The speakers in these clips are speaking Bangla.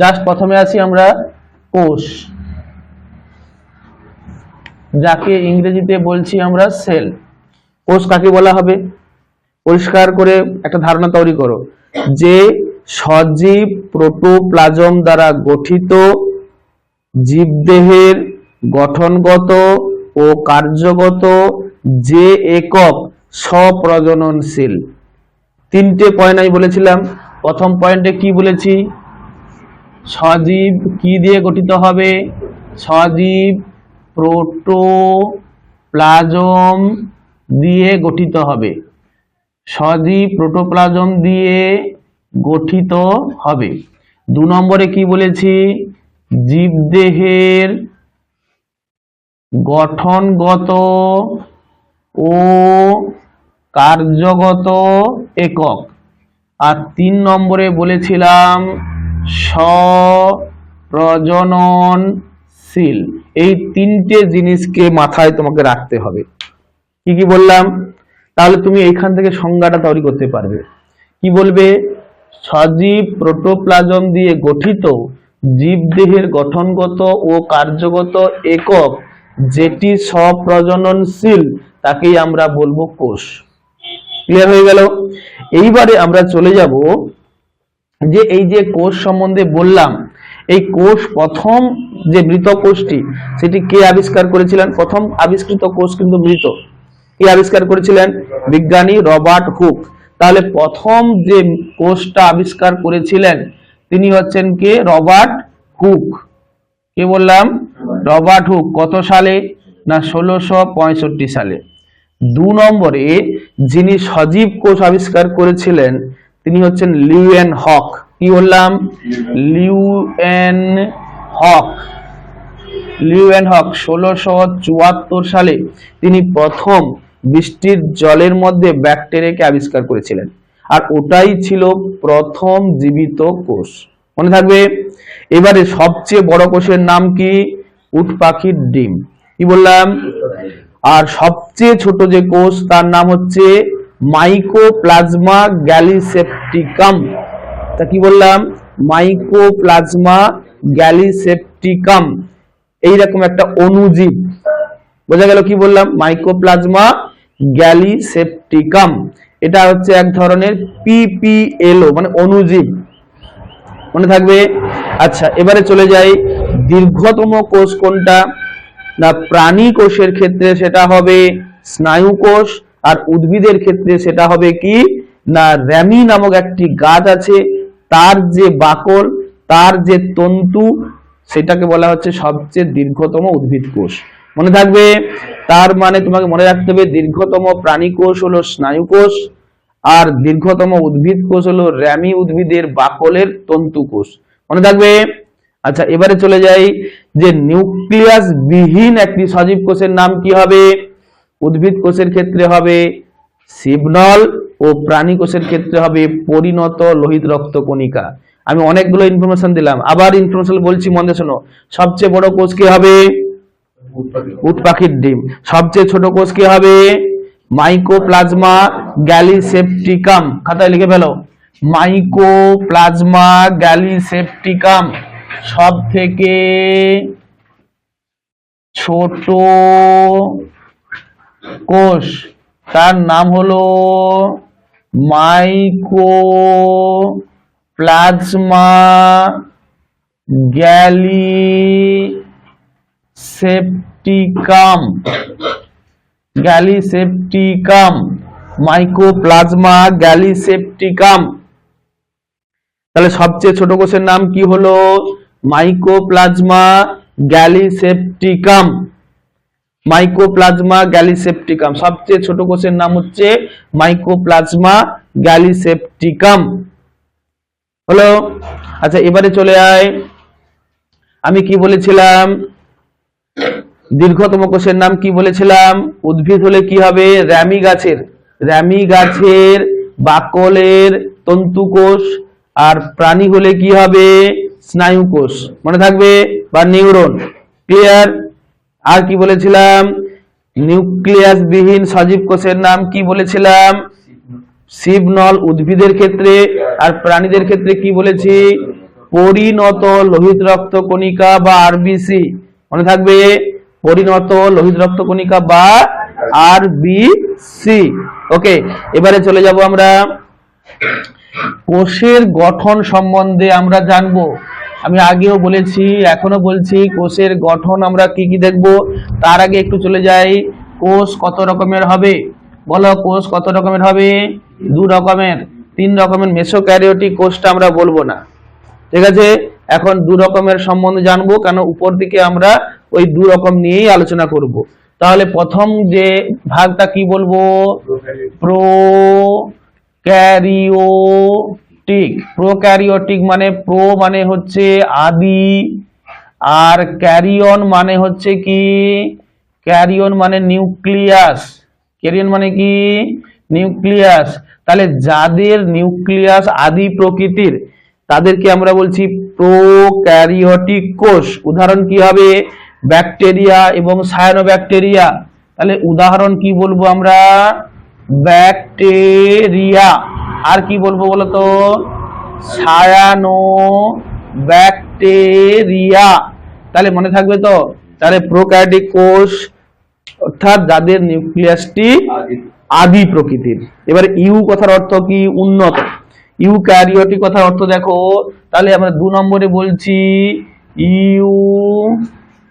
জাস্ট প্রথমে আসি আমরা কোষ। যাকে ইংরেজিতে বলছি আমরা সেল। কোষ কাকে বলা হবে? পরিষ্কার করে একটা ধারণা তৈরি করো। যে সজীব প্রোটোপ্লাজম দ্বারা গঠিত জীবদেহের গঠনগত ও কার্যগত যে একক স্বপ্রজননশীল। তিনটে পয়েন্ট আমি বলেছিলাম। প্রথম পয়েন্টে কি বলেছি? সজীব কি দিয়ে গঠিত হবে? সজীব প্রোটোপ্লাজম দিয়ে গঠিত হবে। সজীব প্রোটোপ্লাজম দিয়ে গঠিত হবে। দু নম্বরে কি বলেছি? জীবদেহের গঠনগত ও কার্যগত একক। আর তিন নম্বরে বলেছিলাম স্বপ্রজননশীল এই তিনটে জিনিসকে মাথায় তোমাকে রাখতে হবে। কি কি বললাম? তাহলে তুমি এইখান থেকে সংজ্ঞাটা তৈরি করতে পারবে। কি বলবে? সজীব প্রোটোপ্লাজম দিয়ে গঠিত জীবদেহের গঠনগত ও কার্যগত একক যেটি স্বপ্রজননশীল তাকেই আমরা বলব কোষ। ক্লিয়ার হয়ে গেল? এইবারে আমরা চলে যাব যে এই যে কোষ সম্বন্ধে বললাম, এই কোষ প্রথম যে মৃত কোষটি, সেটি কে আবিষ্কার করেছিলেন? প্রথম আবিষ্কৃত কোষ কিন্তু মৃত। কে আবিষ্কার করেছিলেন? বিজ্ঞানী রবার্ট হুক। তাহলে প্রথম যে কোষটা আবিষ্কার করেছিলেন, তিনি হচ্ছেন কে? Robert Hooke. কে বললাম? Robert Hooke. কত সালে? না, ষোলোশো সালে। দু নম্বরে যিনি সজীব কোষ আবিষ্কার করেছিলেন তিনি হচ্ছেন লিউয়েন হক। কি বললাম? লিউয়েন হক। লিউয়েন হক ষোলোশো চুয়াত্তর সালে তিনি প্রথম বৃষ্টির জলের মধ্যে ব্যাকটেরিয়াকে আবিষ্কার করেছিলেন। আর ওটাই ছিল প্রথম জীবিত কোষ। মনে থাকবে? এবারে সবচেয়ে বড় কোষের নাম কি? উট পাখির ডিম। কি বললাম? আর সবচেয়ে ছোট যে কোষ, তার নাম হচ্ছে মাইকোপ্লাজমা গ্যালিসেপ্টিকাম। তা কি বললাম? Mycoplasma gallisepticum. এইরকম একটা অণুজীব। বোঝা গেল কি বললাম? Mycoplasma gallisepticum. এটা হচ্ছে এক ধরনের পিপিএলও মানে অণুজীব। মনে থাকবে? আচ্ছা এবারে চলে যাই। দীর্ঘতম কোষ কোনটা? না প্রাণী কোষের ক্ষেত্রে সেটা হবে স্নায়ু কোষ আর উদ্ভিদের ক্ষেত্রে সেটা হবে কি? না, র্যামি নামক একটি গাছ আছে, তার যে বাকল তার যে তন্তু, সেটাকে বলা হচ্ছে সবচেয়ে দীর্ঘতম উদ্ভিদ কোষ। মনে থাকবে? তার মানে তোমাকে মনে রাখতে হবে, দীর্ঘতম প্রাণী কোষ হলো স্নায়ু কোষ, আর দীর্ঘতম উদ্ভিদ কোষ হলো র্যামি উদ্ভিদের বাকলের তন্তু কোষ। মনে থাকবে? আচ্ছা এবারে চলে যাই যে নিউক্লিয়াস বিহীন একটি সজীব কোষের নাম কি হবে? উদ্ভিদ কোষের ক্ষেত্রে হবে শিবনল ও প্রাণী কোষের ক্ষেত্রে হবে পরিণত লোহিত রক্ত কণিকা। আমি অনেকগুলো ইনফরমেশন দিলাম। আবার ইনফরমেশন বলছি, মনে শোনো। সবচেয়ে বড় কোষ কি হবে? উট পাখির ডিম। সবচেয়ে ছোট কোষ কি হবে? মাইকোপ্লাজমা গ্যালিসেপটিকাম খাতায় লিখে ফেলো। মাইকোপ্লাজমা গ্যালিসেপ্টিকাম সব থেকে ছোট কোষ। তার নাম হলো Mycoplasma gallisepticum gallisepticum. Mycoplasma gallisepticum. তাহলে সবচেয়ে ছোট কোষের নাম কি হলো? Mycoplasma gallisepticum. মাইকোপ্লাজমা গ্যালিসেপ্টিকাম সবচেয়ে ছোট কোষের নাম হচ্ছে মাইকোপ্লাজমা গ্যালিসেপ্টিকাম হলো? আচ্ছা এবারে চলে আয়। আমি কি বলেছিলাম? দীর্ঘতম কোষের নাম কি বলেছিলাম? উদ্ভিদ হলে কি হবে? র্যামি গাছের। র্যামি গাছের বাকলের তন্তু কোষ। আর প্রাণী হলে কি হবে? স্নায়ু কোষ। মনে থাকবে? বা নিউরন। ক্লিয়ার? আর কি বলেছিলাম? নিউক্লিয়াস বিহীন সজীব কোষের নাম কি বলেছিলাম? শিবনল উদ্ভিদের ক্ষেত্রে আর প্রাণীদের ক্ষেত্রে কি বলেছি? পরিণত লোহিত রক্ত কণিকা বা আরবিসি মনে থাকবে? পরিণত লোহিত রক্ত কণিকা বা আরবিসি ওকে, এবারে চলে যাব আমরা। কোষের গঠন সম্বন্ধে আমরা জানব। আমি আগেও বলেছি এখনও বলছি কোষের গঠন আমরা কি কি দেখব তার আগে একটু চলে যাই কোষ কত রকমের হবে? বলো কোষ কত রকমের হবে? দু রকমের তিন রকমের মেসোক্যারিওটিক কোষটা আমরা বলব না। ঠিক আছে? এখন দু রকমের সম্বন্ধে জানব কেন উপর দিকে আমরা ওই দু রকম নিয়েই আলোচনা করব। তাহলে প্রথম যে ভাগটা কি বলব? প্রো ক্যারিওটিক প্রোক্যারিওটিক মানে প্রো মানে হচ্ছে আদি, আর ক্যারিয়ন মানে হচ্ছে কি? ক্যারিয়ন মানে নিউক্লিয়াস। ক্যারিয়ন মানে কি? নিউক্লিয়াস। তাহলে যাদের নিউক্লিয়াস আদি প্রকৃতির, তাদেরকে আমরা বলছি প্রোক্যারিওটিক কোষ। উদাহরণ কি হবে? ব্যাকটেরিয়া এবং সায়ানোব্যাকটেরিয়া। তাহলে উদাহরণ কি বলব আমরা? ব্যাকটেরিয়া। আর কি বলব বলতো? Cyanobacteria. তাহলে মনে থাকবে তো? তাহলে প্রোক্যারিওটিক কোষ, অর্থাৎ যাদের নিউক্লিয়াসটি আদি প্রকৃতির। এবার ইউ কথার অর্থ কি? উন্নত। ইউ ক্যারিওটিক কথার অর্থ দেখো, তাহলে আমরা দু নম্বরে বলছি ইউ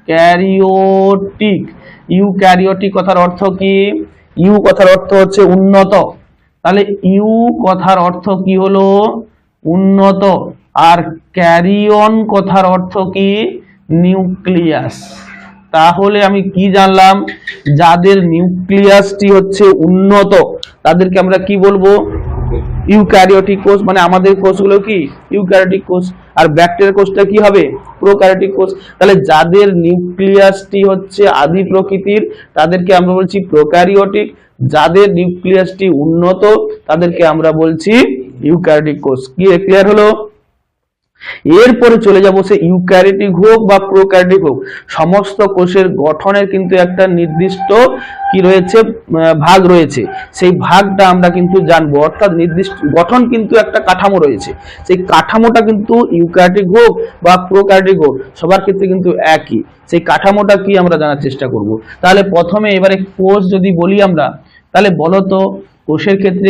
ক্যারিওটিক। ইউ ক্যারিওটিক কথার অর্থ কি? ইউ কথার অর্থ হচ্ছে উন্নত। তাহলে ইউ কথার অর্থ কি হলো? উন্নত। আর ক্যারিয়ন কথার অর্থ কি? নিউক্লিয়াস তাহলে আমি কি জানলাম? যাদের নিউক্লিয়াসটি হচ্ছে উন্নত, তাদেরকে আমরা কি বলব? ইউক্যারিওটিক কোষ মানে আমাদের কোষগুলো কি? ইউক্যারিওটিক কোষ। আর ব্যাকটেরিয়া কোষটা কি হবে? প্রোক্যারিওটিক কোষ। তাহলে যাদের নিউক্লিয়াসটি হচ্ছে আদি প্রকৃতির, তাদেরকে আমরা বলছি প্রোক্যারিওটিক। যাদের নিউক্লিয়াসটি উন্নত, তাদেরকে আমরা বলছি ইউক্যারিওটিক কোষ। কি ক্লিয়ার হলো? এরপরে চলে যাব সে ইউক্যারিটিক হোক বা প্রোক্যারিটিক হোক, সমস্ত কোষের গঠনের কিন্তু একটা নির্দিষ্ট কি রয়েছে ভাগ রয়েছে। সেই ভাগটা আমরা কিন্তু জানব, অর্থাৎ নির্দিষ্ট গঠন কিন্তু একটা কাঠামো রয়েছে। সেই কাঠামোটা কিন্তু ইউক্যারিটিক হোক বা প্রোক্যারিটিক হোক, সবার ক্ষেত্রে কিন্তু একই। সেই কাঠামোটা কি আমরা জানার চেষ্টা করব। তাহলে প্রথমে এবারে কোষ যদি বলি আমরা, তাহলে বলো তো কোষের ক্ষেত্রে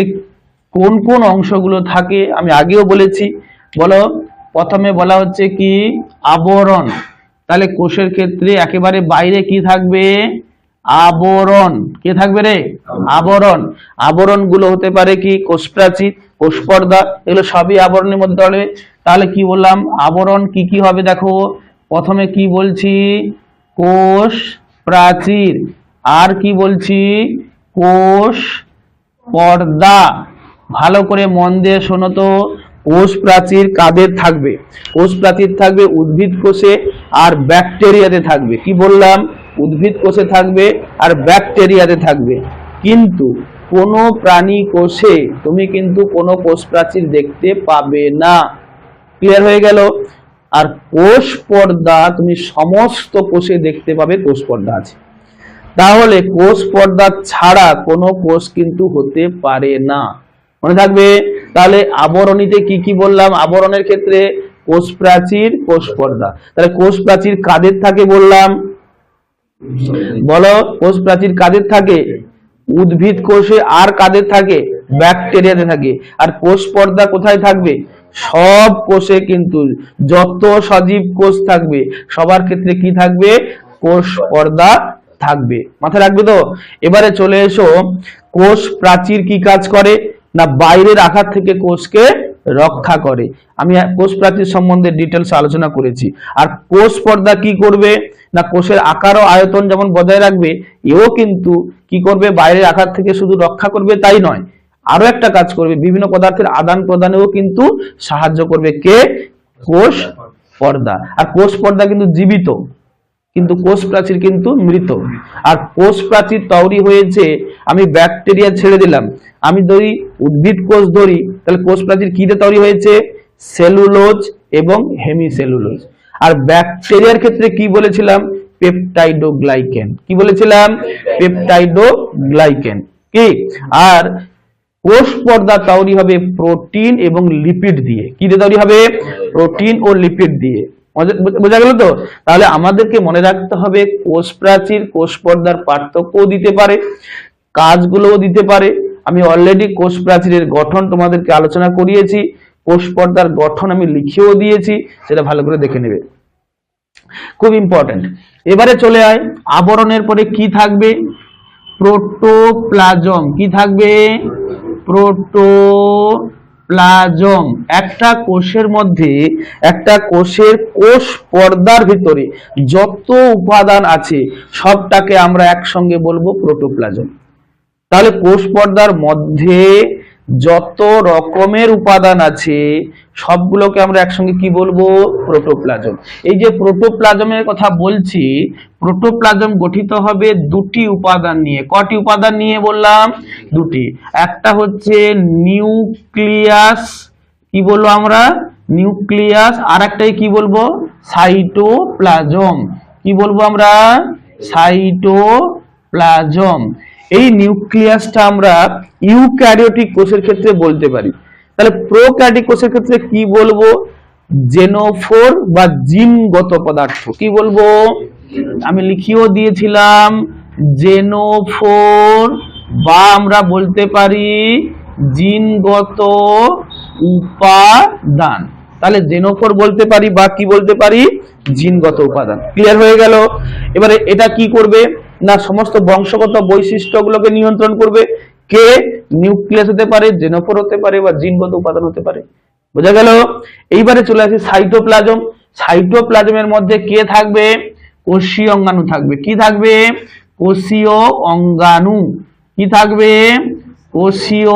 কোন কোন অংশগুলো থাকে, আমি আগেও বলেছি। বলো প্রথমে বলা হচ্ছে কি? আবরণ। তাহলে কোষের ক্ষেত্রে একেবারে বাইরে কি থাকবে? আবরণ। কে থাকবে রে? আবরণ। আবরণগুলো হতে পারে কি? কোষ প্রাচীর কোষ পর্দা এগুলো সবই আবরণের মধ্যে পড়বে তাহলে কি বললাম? আবরণ কি কি হবে দেখো? প্রথমে কি বলছি? কোষ প্রাচীর আর কি বলছি? কোষ পর্দা ভালো করে মন দিয়ে শোনো তো। কোষ প্রাচীর কাদের থাকবে? কোষ প্রাচীর থাকবে উদ্ভিদ কোষে আর ব্যাকটেরিয়াতে থাকবে। কি বললাম? উদ্ভিদ কোষে থাকবে আর ব্যাকটেরিয়াতে থাকবে। কিন্তু কোনো প্রাণী কোষে তুমি কিন্তু কোনো কোষ প্রাচীর দেখতে পাবে না। ক্লিয়ার হয়ে গেল? আর কোষ পর্দা তুমি সমস্ত কোষে দেখতে পাবে কোষ পর্দা আছে। তাহলে কোষ পর্দা ছাড়া কোনো কোষ কিন্তু হতে পারে না। মনে থাকবে? তাহলে আবরণীতে কি কি বললাম? আবরণের ক্ষেত্রে কোষ প্রাচীর, কোষ পর্দা। তাহলে কোষ প্রাচীর কাদের থাকে বললাম? বলো, কোষ প্রাচীর কাদের থাকে? উদ্ভিদ কোষে আর কাদের থাকে? ব্যাকটেরিয়াতে থাকে। আর কোষ পর্দা কোথায় থাকবে? সব কোষে কিন্তু, যত সজীব কোষ থাকবে, সবার ক্ষেত্রে কি থাকবে? কোষ পর্দা থাকবে। মাথায় রাখবে তো? এবারে চলে এসো, কোষ প্রাচীর কি কাজ করে? না বাইরের আঘাত থেকে কোষকে রক্ষা করে। আমি কোষ প্রাচীর সম্বন্ধে ডিটেলস আলোচনা করেছি। আর কোষ পর্দা কি করবে? না কোষের আকার ও আয়তন যেমন বজায় রাখবে, এও কিন্তু কি করবে? বাইরের আঘাত থেকে শুধু রক্ষা করবে তাই নয় আরও একটা কাজ করবে। বিভিন্ন পদার্থের আদান প্রদানেও কিন্তু সাহায্য করবে। কে? কোষ পর্দা। আর কোষ পর্দা কিন্তু জীবিত, কিন্তু কোষ প্রাচীর কিন্তু মৃত। আর কোষ প্রাচীর তৈরি হয়েছে আমি ব্যাকটেরিয়া ছেড়ে দিলাম। আমি ধরি, উদ্ভিদ কোষ ধরি, তাহলে কোষ প্রাচীর দিয়ে তৈরি হয়েছে? সেলুলোজ এবং হেমিসেলুলোজ আর ব্যাকটেরিয়ার ক্ষেত্রে কি বলেছিলাম? পেপটাইডোগ্লাইকেন কি বলেছিলাম? পেপটাইডোগ্লাইকেন কি? আর কোষ পর্দা তৈরি হবে প্রোটিন এবং লিপিড দিয়ে। কি দিয়ে তৈরি হবে? প্রোটিন ও লিপিড দিয়ে। বোঝা- গেল তো? তাহলে আমাদেরকে মনে রাখতে হবে, কোষ প্রাচীর, কোষ পর্দার পার্থক্যও দিতে পারে। কাজগুলোও দিতে পারে। আমি অলরেডি কোষ প্রাচীরের গঠন তোমাদেরকে আলোচনা করিয়েছি। কোষ পর্দার গঠন আমি লিখেও দিয়েছি, সেটা ভালো করে দেখে নেবে। খুব ইম্পর্টেন্ট এবারে চলে আয়, আবরণের পরে কি থাকবে? প্রোটোপ্লাজম। কি থাকবে? প্রোটোপ্লাজম। একটা কোষের মধ্যে, একটা কোষের কোষ পর্দার ভিতরে যত উপাদান আছে, সবটাকে আমরা একসঙ্গে বলব প্রোটোপ্লাজম। তাহলে কোষ পর্দার মধ্যে যত রকমের উপাদান আছে, সবগুলোকে আমরা একসঙ্গে কি বলব? প্রোটোপ্লাজম। এই যে প্রোটোপ্লাজমের কথা বলছি, প্রোটোপ্লাজম গঠিত হবে দুটি উপাদান নিয়ে। কটি উপাদান নিয়ে বললাম? দুটি। একটা হচ্ছে নিউক্লিয়াস, কি বলব আমরা? নিউক্লিয়াস আর একটাই কি বলব? সাইটোপ্লাজম। কি বলব আমরা? সাইটোপ্লাজম। এই নিউক্লিয়াসটা আমরা ইউক্যারিওটিক কোষের ক্ষেত্রে বলতে পারি। তাহলে প্রোক্যারিওটিক কোষের ক্ষেত্রে কি বলব? জেনোফোর বা জিনগত পদার্থ। কি বলব? আমি লিখিয়েও দিয়েছিলাম, জেনোফোর বা আমরা বলতে পারি জিনগত উপাদান। তাহলে জেনোফোর বলতে পারি বা কি বলতে পারি? জিনগত উপাদান। ক্লিয়ার হয়ে গেল? এবারে এটা কি করবে? না সমস্ত বংশগত বৈশিষ্ট্যগুলোকে নিয়ন্ত্রণ করবে? কে? নিউক্লিয়াস হতে পারে, জেনোফোর হতে পারে বা জিনগত উপাদান হতে পারে। বোঝা গেল? এইবারে চলে আসি সাইটোপ্লাজম। সাইটোপ্লাজমের মধ্যে কে থাকবে? কোষীয় অঙ্গাণু থাকবে। কি থাকবে? কোষীয় অঙ্গাণু। কি থাকবে? কোষীয়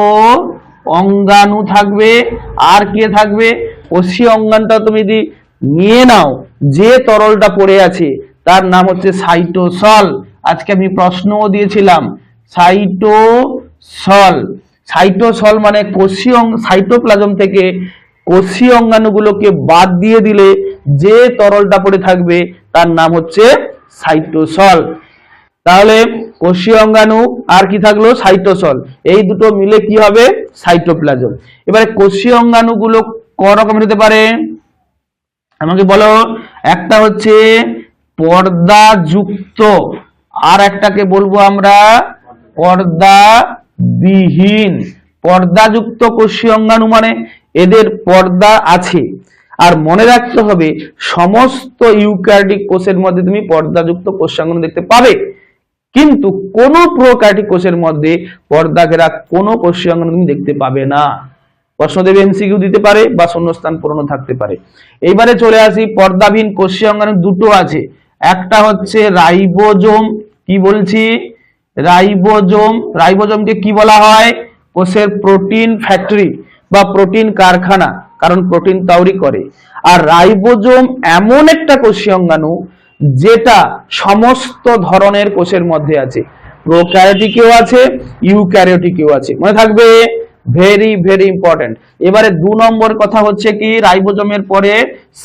অঙ্গাণু থাকবে। আর কে থাকবে? কোষীয় অঙ্গাণুটা তুমি যদি নিয়ে নাও, যে তরলটা পড়ে আছে, তার নাম হচ্ছে সাইটোসল। আজকে আমি প্রশ্নও দিয়েছিলাম। সাইটোসল। সাইটোসল মানে কোষীয়, সাইটোপ্লাজম থেকে কোষীয় অঙ্গাণুগুলোকে বাদ দিয়ে দিলে যে তরলটা পড়ে থাকবে, তার নাম হচ্ছে সাইটোসল। তাহলে কোষীয় অঙ্গাণু আর কি থাকল? সাইটোসল। এই দুটো মিলে কি হবে? সাইটোপ্লাজম। এবারে কোষীয় অঙ্গাণুগুলো ক রকমের হতে পারে? আমাকে বলো। একটা হচ্ছে পর্দাযুক্ত। আর একটাকে বলব আমরা পর্দা বিহীন পর্দাযুক্ত কোষীয় অঙ্গাণু মানে এদের পর্দা আছে। আর মনে রাখতে হবে, সমস্ত ইউক্যারিওটিক কোষের মধ্যে তুমি পর্দাযুক্ত কোষাঙ্গাণু দেখতে পাবে। কিন্তু কোন প্রোক্যারিওটিক কোষের মধ্যে পর্দা ঘেরা কোনো কোষীয় অঙ্গাণু তুমি দেখতে পাবে না। প্রশ্ন দেবে এমসিকিউ দিতে পারে বা শূন্যস্থান পূরণ থাকতে পারে। এইবারে চলে আসি, পর্দাবিহীন কোষীয় অঙ্গাণু দুটো আছে। একটা হচ্ছে রাইবোজোম কি বলছি? রাইবোজোম, রাইবোজোমকে কি বলা হয়? কোষের প্রোটিন ফ্যাক্টরি বা প্রোটিন কারখানা, কারণ প্রোটিন তৈরি করে। আর রাইবোজোম এমন একটা কোষীয় অঙ্গাণু যেটা সমস্ত ধরনের কোষের মধ্যে আছে। প্রোক্যারিওটিকেও আছে, ইউক্যারিওটিকেও আছে। মনে থাকবে? ভেরি ভেরি ইম্পর্টেন্ট এবারে দু নম্বর কথা হচ্ছে কি? রাইবোজোমের পরে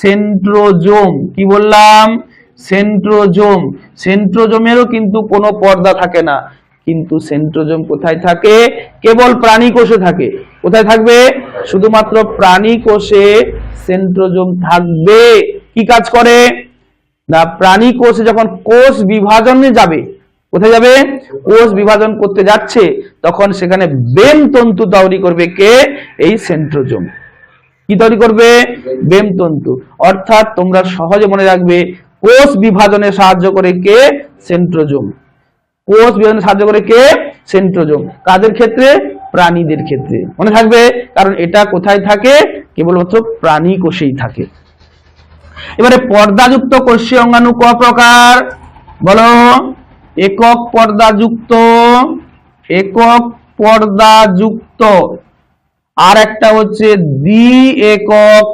সেন্ট্রোজোম কি বললাম? সেন্ট্রোজোম। সেন্ট্রোজোমেরও কিন্তু কোনো পর্দা থাকে না। কিন্তু সেন্ট্রোজোম কোথায় থাকে? কেবল প্রাণী কোষে থাকে। কোথায় থাকবে? শুধুমাত্র প্রাণী কোষে সেন্ট্রোজোম থাকবে। কি কাজ করে? না, প্রাণী কোষে যখন কোষ বিভাজনে যাবে, কোথায় যাবে? কোষ বিভাজন করতে যাচ্ছে, তখন সেখানে বেম তন্তু তৈরি করবে কে? এই সেন্ট্রোজোম। কি তৈরি করবে? বেম তন্তু। অর্থাৎ তোমরা সহজে মনে রাখবে কোষ বিভাজনে সাহায্য করে কে? সেন্ট্রোজোম। কোষ বিভাজনে সাহায্য করে কে? সেন্ট্রোজোম। কাদের ক্ষেত্রে? প্রাণীদের ক্ষেত্রে। মনে থাকবে, কারণ এটা কোথায় থাকে? কেবলমাত্র প্রাণী কোষেই থাকে। এবারে পর্দাযুক্ত কোষীয় অঙ্গাণু ক প্রকার? বলো। একক পর্দাযুক্ত একক পর্দাযুক্ত। আর একটা হচ্ছে দ্বি একক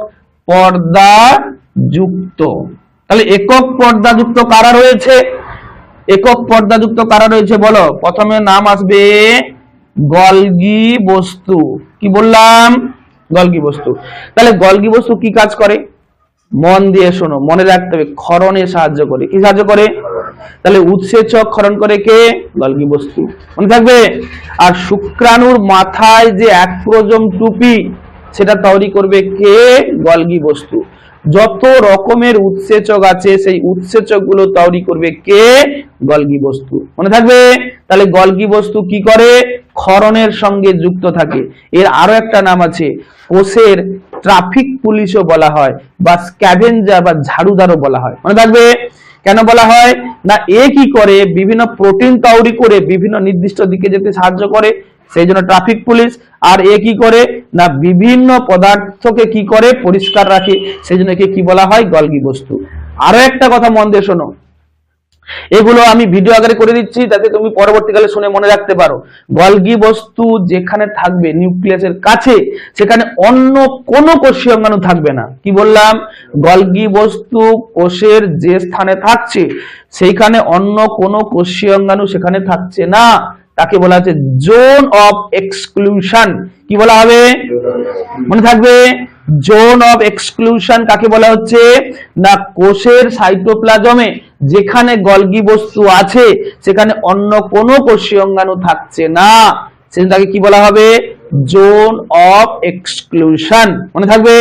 পর্দাযুক্ত। তাহলে একক পর্দাযুক্ত কারা রয়েছে? একক পর্দাযুক্ত কারা রয়েছে বলো। প্রথমে নাম আসবে গলগি বস্তু। কি বললাম? গলগি বস্তু। তাহলে গলগি বস্তু কি কাজ করে? মন দিয়ে শোনো, মনে রাখতে হবে, ক্ষরণে সাহায্য করে। কি সাহায্য করে? তাহলে উৎসেচক ক্ষরণ করে কে? গলগি বস্তু। মনে থাকবে? আর শুক্রাণুর মাথায় যে এক প্রজম টুপি, সেটা তৈরি করবে কে? গলগি বস্তু। যত রকমের উৎসেচক আছে, সেই উৎসেচকগুলো তৈরি করবে কে? গলগি বস্তু। মনে থাকবে? তাহলে গলগি বস্তু কি করে? ক্ষরণের সঙ্গে যুক্ত থাকে। এর আরও একটা নাম আছে, কোষের ট্রাফিক পুলিশও বলা হয়, বা স্ক্যাভেঞ্জার বা ঝাড়ুদারও বলা হয়। মনে থাকবে? কেন বলা হয়? না, এ কি করে? বিভিন্ন প্রোটিন তৈরি করে বিভিন্ন নির্দিষ্ট দিকে যেতে সাহায্য করে। সেই জন্য ট্রাফিক পুলিশ আর এ কি করে? না, বিভিন্ন পদার্থকে কি করে? পরিষ্কার রাখে। সেই জন্য একে কি বলা হয়? গলগি বস্তু। আরও একটা কথা মন দিয়ে শোনো। এগুলো আমি ভিডিও আকারে করে দিচ্ছি, যাতে তুমি পরবর্তীকালে শুনে মনে রাখতে পারো। গলগি বস্তু যেখানে থাকবে নিউক্লিয়াসের কাছে, সেখানে অন্য কোনো কোষীয় অঙ্গাণু থাকবে না। কি বললাম? গলগি বস্তু কোষের যে স্থানে থাকছে, সেইখানে অন্য কোনো কোষীয় অঙ্গাণু সেখানে থাকছে না। তাকে বলা হচ্ছে জোন অফ এক্সক্লুশন। কি বলা হবে? মনে থাকবে? জোন অফ এক্সক্লুশন কাকে বলা হচ্ছে? না, কোষের সাইটোপ্লাজমে, যেখানে গলগি বস্তু আছে, সেখানে অন্য কোনো কোষীয় অঙ্গাণু থাকছে না। তাকে কি বলা হবে? Zone of exclusion. মনে থাকবে?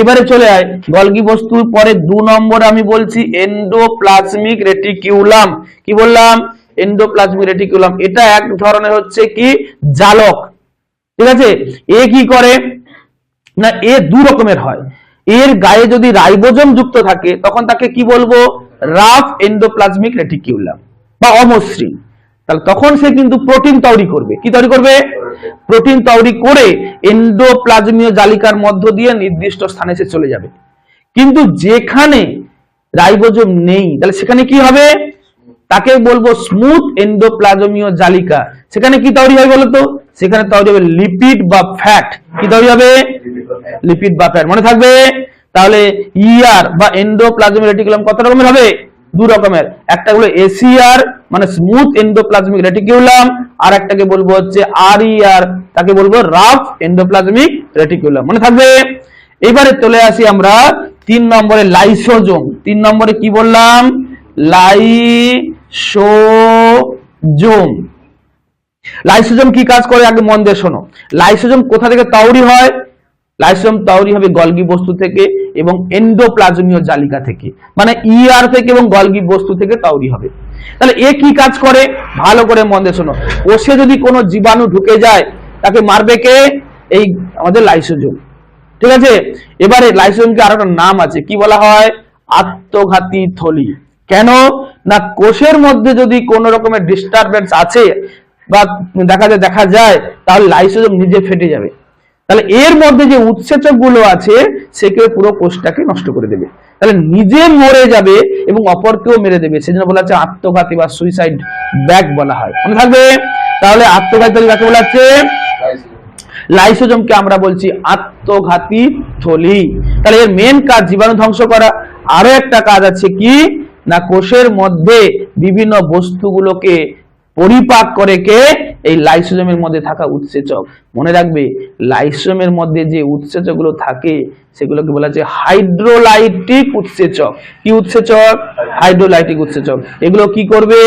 এবারে চলে আয়। গলগি বস্তুর পরে দু নম্বর আমি বলছি এন্ডোপ্লাজমিক রেটিকিউলাম কি বললাম? এন্ডোপ্লাজমিক রেটিকুলাম এটা এক ধরনের হচ্ছে কি? জালক ঠিক আছে? এ কি করে? না, এ দু রকমের হয়। এর গায়ে যদি রাইবোজোম যুক্ত থাকে, তখন তাকে কি বলব? রাফ এন্ডোপ্লাজমিক রেটিকিউলাম বা অমসৃণ। তাহলে তখন সে কিন্তু প্রোটিন তৈরি করবে। কি তৈরি করবে? প্রোটিন তৈরি করে এন্ডোপ্লাজমীয় জালিকার মধ্য দিয়ে নির্দিষ্ট স্থানে সে চলে যাবে। কিন্তু যেখানে রাইবোজোম নেই, তাহলে সেখানে কি হবে? তাকে বলব স্মুথ এন্ডোপ্লাজমীয় জালিকা। সেখানে কি তৈরি হয় বলতো? সেখানে তৈরি হবে লিপিড বা ফ্যাট কি তৈরি হবে? লিপিড বা ফ্যাট মনে থাকবে? তাহলে ইআর বা এন্ডোপ্লাজমিক রেটিকুলাম কত রকমের হবে? দু রকমের। একটা হলো এসিআর মানে স্মুথ এন্ডোপ্লাজমিক রেটিকুলাম আর একটাকে বলব হচ্ছে আর ইআর তাকে বলব রাফ এন্ডোপ্লাজমিক রেটিকুলাম মনে থাকবে? এবারে চলে আসি আমরা তিন নম্বরে লাইসোজোম তিন নম্বরে কি বললাম? লাইসোজোম লাইসোজোম কি কাজ করে? আগে মন দিয়ে শোনো। লাইসোজোম কোথা থেকে তৈরি হয়? লাইসোজোম তৈরি হবে গলগি বস্তু থেকে এবং এন্ডোপ্লাজমীয় জালিকা থেকে। মানে ইআর থেকে এবং গলগি বস্তু থেকে তৈরি হবে। তাহলে এ কি কাজ করে? ভালো করে মন দিয়ে শোনো। কোষে যদি কোনো জীবাণু ঢুকে যায়, তাকে মারবে কে? এই আমাদের লাইসোজোম। ঠিক আছে? এবারে লাইসোজোমকে আরও একটা নাম আছে। কি বলা হয়? আত্মঘাতী থলি। কেন? না কোষের মধ্যে যদি কোন রকমের ডিস্টারবেন্স আছে বা দেখা যায় দেখা যায়, তাহলে লাইসোজোম নিজে ফেটে যাবে। তাহলে এর মধ্যে যে উৎসেচকগুলো আছে সেকে পুরো কোষটাকে নষ্ট করে দেবে। তাহলে নিজে মরে যাবে এবং অপরকেও মেরে দেবে। সেজন্য বলা হচ্ছে আত্মঘাতী বা সুইসাইড ব্যাগ বলা হয়। মনে থাকবে? তাহলে আত্মঘাতী কাকে বলা হচ্ছে? লাইসোজোমকে আমরা বলছি আত্মঘাতী থলি। তাহলে এর মেন কাজ জীবাণু ধ্বংস করা। আরও একটা কাজ আছে কি? না কোষের মধ্যে বিভিন্ন বস্তুগুলোকে পরিপাক করে কে? এই লাইসোজমের মধ্যে থাকা উৎসেচক। মনে রাখবে লাইসোমের মধ্যে যে উৎসেচকগুলো থাকে সেগুলোকে বলা হচ্ছে হাইড্রোলাইটিক উৎসেচক। কি উৎসেচক? হাইড্রোলাইটিক উৎসেচক। এগুলো কি করবে?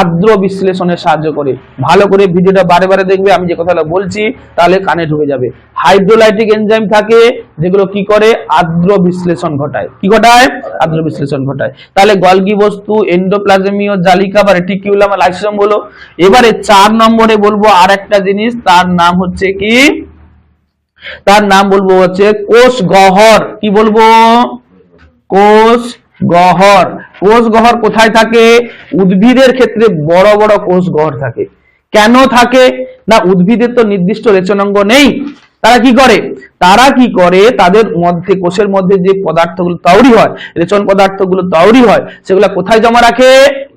আর্দ্র বিশ্লেষণে সাহায্য করে। ভালো করে ভিডিওটা বারে বারে দেখবে, আমি যে কথাটা বলছি, তাহলে কানে ঢুকে যাবে। হাইড্রোলাইটিক এনজাইম থাকে, যেগুলো কি করে? আর্দ্র বিশ্লেষণ ঘটায়। কি ঘটায়? আর্দ্র বিশ্লেষণ ঘটায়। তাহলে গলগি বস্তু, এন্ডোপ্লাজমীয় জালিকা বা রেটিকিউলাম লাইসোজোম হলো এবারে চার নম্বরে বলব আর একটা জিনিস, তার নাম হচ্ছে কি? তার নাম বলব হচ্ছে কোষ গহর। কি বলব? কোষ গহর। কোষ গহর কোথায় থাকে? উদ্ভিদের ক্ষেত্রে বড় বড় কোষ গহর থাকে। কেন থাকে? না, উদ্ভিদের তো নির্দিষ্ট রেচনাঙ্গ নেই। তারা কি করে? তারা কি করে? তাদের মধ্যে, কোষের মধ্যে যে পদার্থগুলো তৈরি হয়, রেচন পদার্থগুলো তৈরি হয়, সেগুলো কোথায় জমা রাখে?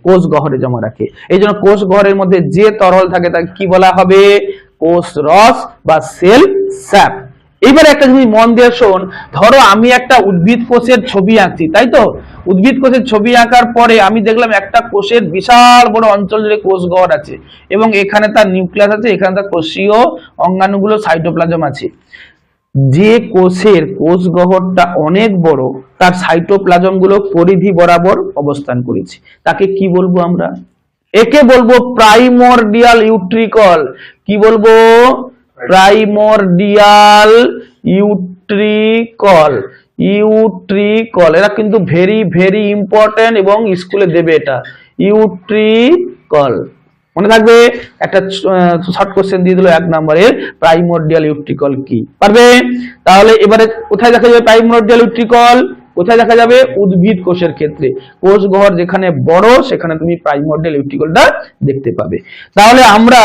কোষ গহরে জমা রাখে। এই জন্য কোষ গহরের মধ্যে যে তরল থাকে, তাকে কি বলা হবে? কোষ রস বা সেল স্যাপ। এবার একটা জিনিস মন দিয়ে শোন, ধরো আমি একটা উদ্ভিদ কোষের ছবি আঁকছি, তাই তো? উদ্ভিদ কোষের ছবি আঁকার পরে আমি দেখলাম একটা কোষের বিশাল বড় অঞ্চল জুড়ে কোষ গহর আছে এবং এখানে তার নিউক্লিয়াস আছে, এখানে তার কোষীয় অঙ্গাণুগুলো সাইটোপ্লাজম আছে। যে কোষের কোষ গহ্বরটা অনেক বড়, তার সাইটোপ্লাজমগুলো পরিধি বরাবর অবস্থান করেছে। তাকে কি বলব আমরা? একে বলব প্রাইমোরডিয়াল ইউট্রিকল। কি বলব? Primordial utricle. ইউট্রিকল, এরা কিন্তু ভেরি ভেরি ইম্পর্টেন্ট এবং স্কুলে দেবে এটা। ইউট্রিকল। মনে থাকবে? একটা শর্ট কোশ্চেন দিয়ে দিল এক নম্বরের প্রাইমোরডিয়াল ইউট্রিকল কি? পারবে? তাহলে এবারে কোথায় দেখা যাবে প্রাইমোরডিয়াল ইউট্রিকল? কোথায় দেখা যাবে? উদ্ভিদ কোষের ক্ষেত্রে। কোষ গহ্বর যেখানে বড়, সেখানে তুমি প্রাইমোরডিয়াল ইউট্রিকলটা দেখতে পাবে। তাহলে আমরা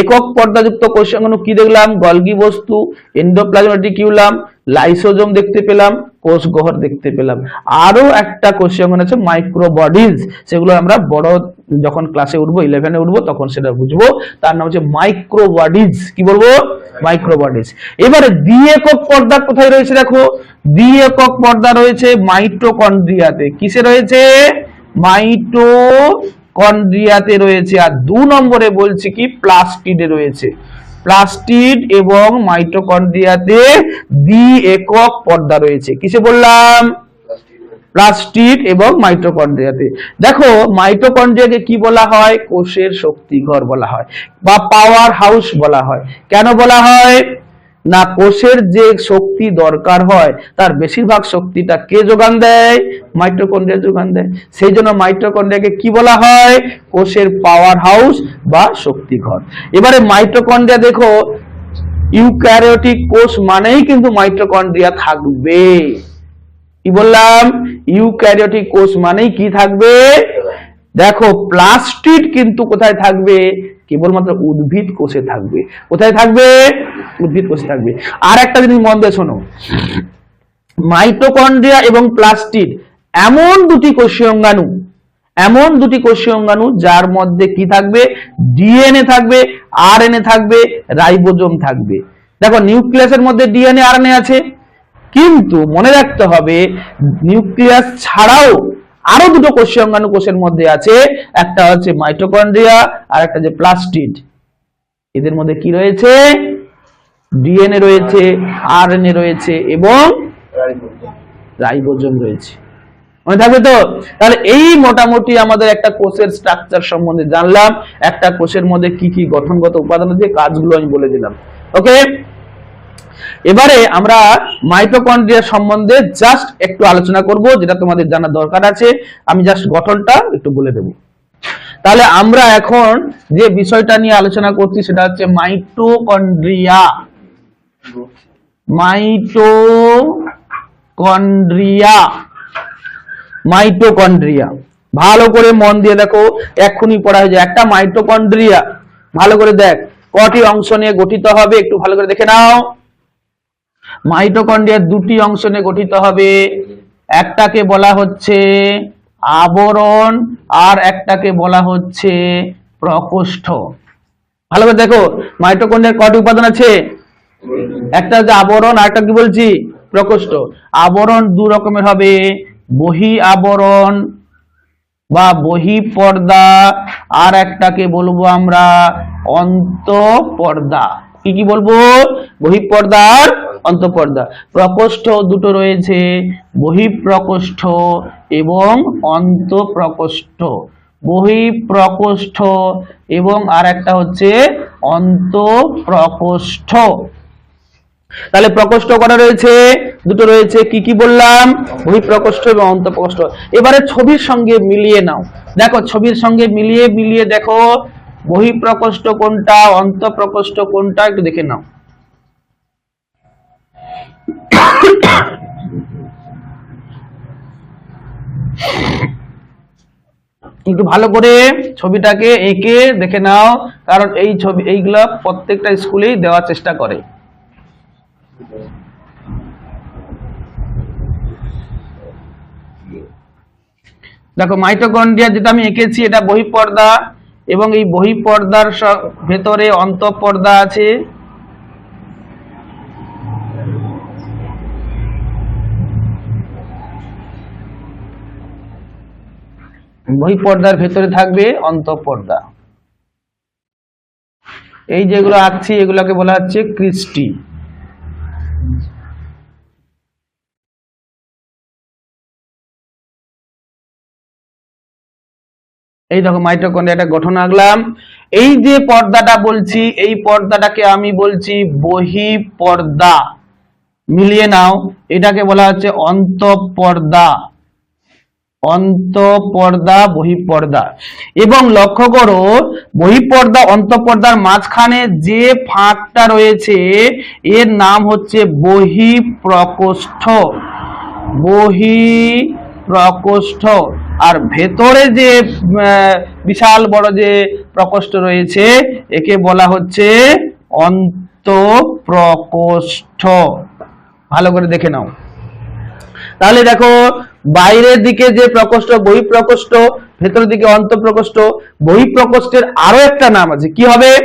একক পর্দাযুক্ত কোষাঙ্গন কি দেখলাম? গলগি বস্তু এন্ডোপ্লাজম রেটিকিউলাম লাইসোজোম দেখতে পেলাম, কোষ গহ্বর দেখতে পেলাম। আরও একটা কোষাঙ্গন আছে মাইক্রোবডিজ সেগুলো আমরা বড় যখন ক্লাসে উঠবো ইলেভেনে উঠবো, তখন সেটা বুঝব। তার নাম হচ্ছে মাইক্রোবডিজ কি বলব? মাইক্রোবডিজ এবারে দ্বি একক পর্দা কোথায় রয়েছে দেখো? দ্বি একক পর্দা রয়েছে মাইটোকন্ড্রিয়াতে কিসে রয়েছে? মাইটোকন্ড্রিয়াতে রয়েছে। আর দু নম্বরে বলছি কি? প্লাস্টিডে রয়েছে। প্লাস্টিড এবং মাইটোকন্ড্রিয়াতে দ্বি একক পর্দা রয়েছে। কিসে বললাম? প্লাস্টিড এবং মাইটোকন্ড্রিয়াতে। দেখো, মাইটোকন্ড্রিয়াকে কি বলা হয়? কোষের শক্তিঘর বলা হয় বা পাওয়ার হাউস বলা হয়। কেন বলা হয়? না, কোষের যে শক্তি দরকার হয়, তার বেশিরভাগ শক্তিটা কে যোগান দেয়? মাইটোকন্ড্রিয়া যোগান দেয়। সেই জন্য মাইটোকন্ড্রিয়াকে কি বলা হয়? কোষের পাওয়ার হাউস বা শক্তিঘর এবারে মাইটোকন্ড্রিয়া দেখো, ইউক্যারিওটিক কোষ মানেই কিন্তু মাইটোকন্ড্রিয়া থাকবে। কি বললাম? ইউক্যারিওটিক কোষ মানেই কি থাকবে? দেখো, প্লাস্টিড কিন্তু কোথায় থাকবে? কেবলমাত্র উদ্ভিদ কোষে থাকবে। কোথায় থাকবে? উদ্ভিদ কোষে থাকবে। আর একটা জিনিস মন দিয়ে শোনো। মাইটোকন্ড্রিয়া এবং প্লাস্টিড এমন দুটি কোষীয় অঙ্গাণু এমন দুটি কোষীয় অঙ্গাণু যার মধ্যে কি থাকবে? ডিএনএ থাকবে, আরএনএ থাকবে, রাইবোজোম থাকবে। দেখো, নিউক্লিয়াসের মধ্যে ডিএনএ, আরএনএ আছে। কিন্তু মনে রাখতে হবে, নিউক্লিয়াস ছাড়াও আরও দুটো কোষীয় অঙ্গাণু কোষের মধ্যে আছে। একটা হচ্ছে মাইটোকন্ড্রিয়া, আর একটা যে প্লাস্টিড। এদের মধ্যে কি রয়েছে? ডিএনএ রয়েছে, আরএনএ রয়েছে এবং রাইবোজোম রয়েছে। মনে থাকবে তো? তাহলে এই মোটামুটি আমাদের একটা কোষের স্ট্রাকচার সম্বন্ধে জানলাম। একটা কোষের মধ্যে কি কি গঠনগত উপাদান আছে, কাজগুলো আমি বলে দিলাম। ওকে? এবারে আমরা মাইটোকন্ড্রিয়া সম্বন্ধে জাস্ট একটু আলোচনা করব, যেটা তোমাদের জানার দরকার আছে। আমি জাস্ট গঠনটা একটু বলে দেব। তাহলে আমরা এখন যে বিষয়টা নিয়ে আলোচনা করছি, সেটা হচ্ছে মাইটোকন্ড্রিয়া মাইটোকন্ড্রিয়া মাইটোকন্ড্রিয়া ভালো করে মন দিয়ে দেখো, এক্ষুনি পড়া হয়ে যায়। একটা মাইটোকন্ড্রিয়া ভালো করে দেখ, কটি অংশ নিয়ে গঠিত হবে, একটু ভালো করে দেখে নাও। মাইটোকন্ড্রিয়ার দুটি অংশ নিয়ে গঠিত হবে। একটাকে বলা হচ্ছে আবরণ আর একটাকে বলা হচ্ছে প্রকোষ্ঠ। ভালো করে দেখো, মাইটোকন্ড্রিয়ার কটি উপাদান আছে? একটা হচ্ছে আবরণ, আর একটা কি বলছি? প্রকোষ্ঠ। আবরণ দু রকমের হবে, বহি আবরণ বা বহি পর্দা, আর একটাকে বলব আমরা অন্ত পর্দা কি কি বলব? বহি পর্দা আর অন্তঃপর্দা। প্রকোষ্ঠ দুটো রয়েছে, বহিঃপ্রকোষ্ঠ এবং অন্তঃপ্রকোষ্ঠ। বহিঃপ্রকোষ্ঠ এবং আর একটা হচ্ছে অন্তঃপ্রকোষ্ঠ। তাহলে প্রকোষ্ঠ করা রয়েছে? দুটো রয়েছে, কি কি বললাম? বহিঃপ্রকোষ্ঠ এবং অন্তঃপ্রকোষ্ঠ। এবারে ছবির সঙ্গে মিলিয়ে নাও। দেখো, ছবির সঙ্গে মিলিয়ে মিলিয়ে দেখো, বহিঃপ্রকোষ্ঠ কোনটা, অন্তঃপ্রকোষ্ঠ কোনটা, একটু দেখে নাও। একটু ভালো করে ছবিটাকে এঁকে দেখে নাও, কারণ এই ছবি, এইগুলা প্রত্যেকটা স্কুলেই দেওয়ার চেষ্টা করে। দেখো, মাইটোকন্ড্রিয়া যেটা আমি এঁকেছি, এটা বহিঃপর্দা এবং এই বহিঃপর্দার ভেতরে অন্তঃপর্দা আছে। বহিঃপর্দার ভেতরে থাকবে অন্তঃপর্দা। এই যেগুলো আঁকছি, এগুলোকে বলা হচ্ছে ক্রিস্টি এই দেখো একটা গঠন আঁকলাম। এই যে পর্দাটা বলছি, এই পর্দাটাকে আমি বলছি বহি পর্দা মিলিয়ে নাও, এটাকে বলা হচ্ছে অন্তঃপর্দা। অন্তঃপর্দা, বহিঃপর্দা। এবং লক্ষ্য করো, বহিঃপর্দা, অন্তঃপর্দার মাঝখানে যে ফাঁকটা রয়েছে, এর নাম হচ্ছে বহিঃপ্রকোষ্ঠ। বহি প্রকোষ্ঠ আর ভেতরে যে বিশাল বড় যে প্রকোষ্ঠ রয়েছে, একে বলা হচ্ছে অন্তঃপ্রকোষ্ঠ। ভালো করে দেখে নাও। তাহলে দেখো বাইরের দিকে যে প্রকোষ্ঠ, বহি প্রকোষ্ঠ, ভেতরের দিকে অন্তঃপ্রকোষ্ঠ, বহি প্রকোষ্ঠের আরও একটা নাম আছে। কি হবে?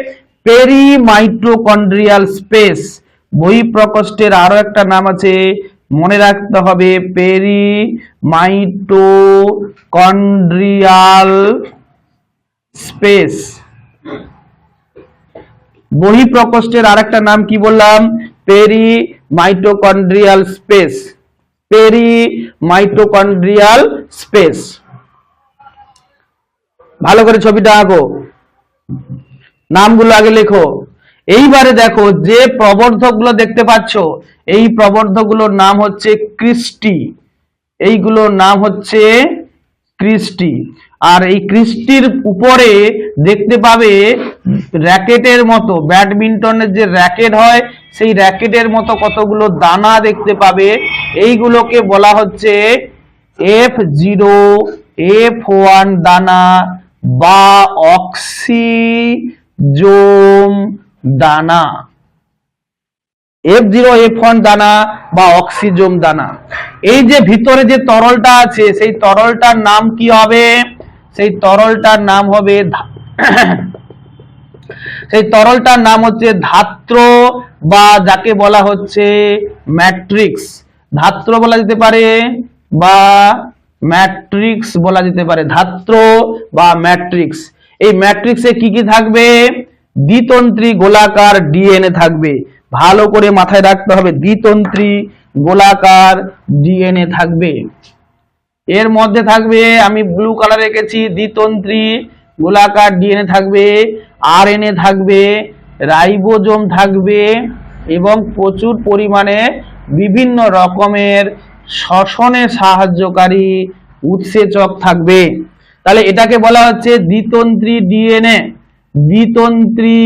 পেরি পেরিমাইট্রোকন্ড্রিয়াল স্পেস বহি প্রকোষ্ঠের আরও একটা নাম আছে। মনে রাখতে হবে পেরি মাইটোকন্ড্রিয়াল স্পেস বহি প্রকোষ্ঠের আরেকটা নাম কি বললাম? Perimitochondrial space perimitochondrial space ভালো করে ছবিটা আঁকো। নামগুলো আগে লেখো। এইবারে দেখো যে প্রবর্ধকগুলো দেখতে পাচ্ছ, এই প্রবর্ধকগুলোর নাম হচ্ছে ক্রিস্টি। এইগুলোর নাম হচ্ছে ক্রিস্টি। আর এই ক্রিস্টির উপরে দেখতে পাবে র্যাকেটের মতো, ব্যাডমিন্টনের যে র্যাকেট হয় সেই র্যাকেটের মতো কতগুলো দানা দেখতে পাবে? এইগুলোকে বলা হচ্ছে এফ জিরো এফ ওয়ান দানা বা অক্সিজোম দানা। এফ জিরো এফ ওয়ান দানা বা অক্সিজোম দানা। এই যে ভিতরে যে তরলটা আছে, সেই তরলটার নাম কি হবে? সেই তরলটার নাম হবে সেই তরলটার নাম হচ্ছে ধাত্র বা যাকে বলা হচ্ছে ম্যাট্রিক্স। ধাত্র বলা যেতে পারে বা ম্যাট্রিক্স বলা যেতে পারে। ধাত্র বা ম্যাট্রিক্স। এই ম্যাট্রিক্সে কি কি থাকবে? দ্বিতন্ত্রী গোলাকার ডিএনএ থাকবে। ভালো করে মাথায় রাখতে হবে, দ্বিতন্ত্রী গোলাকার ডিএনএ থাকবে। এর মধ্যে থাকবে, আমি ব্লু কালার রেখেছি, দ্বিতন্ত্রী গোলাকার ডিএনএ থাকবে। আরএনএ থাকবে, রাইবোজোম থাকবে এবং প্রচুর পরিমাণে বিভিন্ন রকমের শ্বসনে সাহায্যকারী উৎসেচক থাকবে। তাহলে এটাকে বলা হচ্ছে দ্বিতন্ত্রী ডিএনএ। দ্বিতন্ত্রী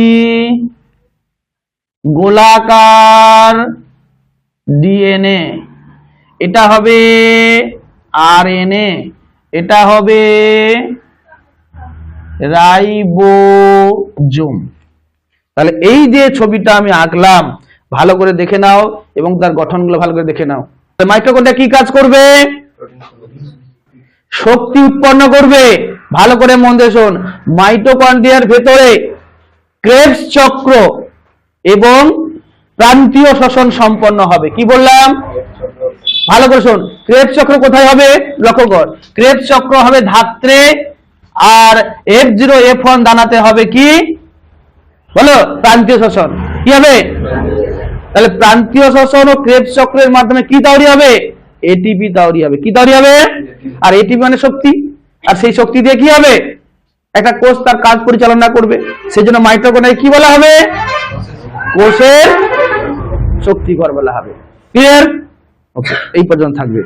গোলাকার ডিএনএ। এটা হবে আরএনএ এটা হবে রাইবোজোম। তাহলে এই যে ছবিটা আমি আঁকলাম, ভালো করে দেখে নাও এবং তার গঠনগুলো ভালো করে দেখে নাও। মাইক্রোকন্ড্রিয়া কি কাজ করবে? শক্তি উৎপন্ন করবে। ভালো করে মন দিয়ে শোন। মাইটোকন্ড্রিয়ার ভেতরে ক্রেবস চক্র এবং প্রান্তীয় শ্বসন সম্পন্ন হবে। কি বললাম? ভালো করে শোন। ক্রেবস চক্র কোথায় হবে? লক্ষ্য কর। ক্রেবস চক্র হবে ধাত্রে আর এফ জিরো এফ ওয়ান দানাতে হবে কি? বলো, প্রান্তীয় শ্বসন কি হবে? তাহলে প্রান্তীয় শ্বসন ও ক্রেবস চক্রের মাধ্যমে কি তৈরি হবে? এটিপি তৈরি হবে। কি তৈরি হবে? আর এটিপি মানে শক্তি। আর সেই শক্তি দিয়ে কি হবে? একটা কোষ তার কাজ পরিচালনা করবে। সেই জন্য মাইক্রোকোনায় কি বলা হবে? কোষের শক্তিকর বলা হবে। ক্লিয়ার ওকে এই পর্যন্ত থাকবে।